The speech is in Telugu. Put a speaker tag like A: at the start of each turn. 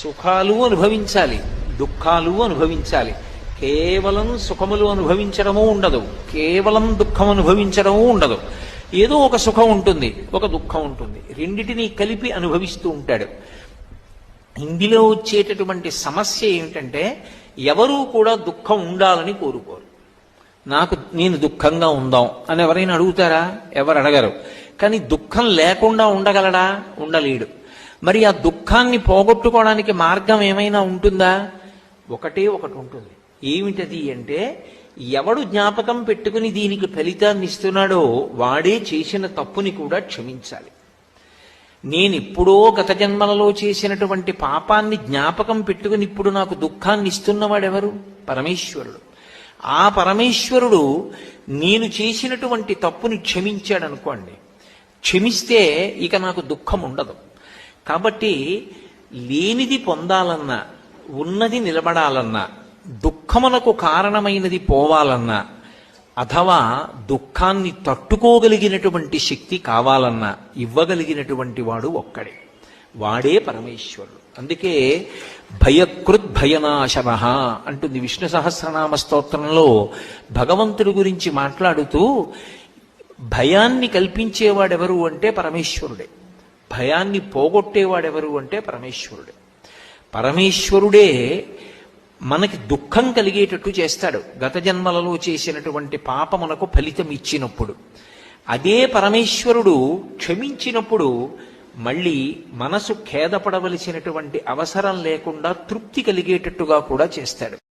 A: సుఖాలు అనుభవించాలి దుఃఖాలు అనుభవించాలి. కేవలం సుఖములు అనుభవించడము ఉండదు. కేవలం దుఃఖం అనుభవించడము ఉండదు. ఏదో ఒక సుఖం ఉంటుంది ఒక దుఃఖం ఉంటుంది. రెండిటినీ కలిపి అనుభవిస్తూ ఉంటాడు. ఇందులో వచ్చేటటువంటి సమస్య ఏమిటంటే ఎవరూ కూడా దుఃఖం ఉండాలని కోరుకోరు. నాకు నేను దుఃఖంగా ఉందాం అని ఎవరైనా అడుగుతారా? ఎవరు అడగరు. కానీ దుఃఖం లేకుండా ఉండగలడా? ఉండలేడు. మరి ఆ దుఃఖాన్ని పోగొట్టుకోవడానికి మార్గం ఏమైనా ఉంటుందా? ఒకటే ఒకటి ఉంటుంది. ఏమిటది అంటే ఎవడు జ్ఞాపకం పెట్టుకుని దీనికి ఫలితాన్ని ఇస్తున్నాడో వాడే చేసిన తప్పుని కూడా క్షమించాలి. నేను ఎప్పుడో గత జన్మలలో చేసినటువంటి పాపాన్ని జ్ఞాపకం పెట్టుకుని ఇప్పుడు నాకు దుఃఖాన్ని ఇస్తున్నవాడెవరు? పరమేశ్వరుడు. ఆ పరమేశ్వరుడు నేను చేసినటువంటి తప్పుని క్షమించాడనుకోండి. క్షమిస్తే ఇక నాకు దుఃఖం ఉండదు కాబట్టి లేనిది పొందాలన్నా ఉన్నది నిలబడాలన్నా దుఃఖమునకు కారణమైనది పోవాలన్నా అథవా దుఃఖాన్ని తట్టుకోగలిగినటువంటి శక్తి కావాలన్నా ఇవ్వగలిగినటువంటి వాడు ఒక్కడే. వాడే పరమేశ్వరుడు. అందుకే భయకృద్ భయనాశన అంటుంది విష్ణు సహస్రనామ స్తోత్రంలో భగవంతుడి గురించి మాట్లాడుతూ భయాన్ని కల్పించేవాడెవరు అంటే పరమేశ్వరుడే. భయాన్ని పోగొట్టేవాడెవరు అంటే పరమేశ్వరుడే. పరమేశ్వరుడే మనకి దుఃఖం కలిగేటట్టు చేస్తాడు. గత జన్మలలో చేసినటువంటి పాపమునకు ఫలితం ఇచ్చినప్పుడు. అదే పరమేశ్వరుడు క్షమించినప్పుడు మళ్ళీ మనసు ఖేదపడవలసినటువంటి అవసరం లేకుండా తృప్తి కలిగేటట్టుగా కూడా చేస్తాడు.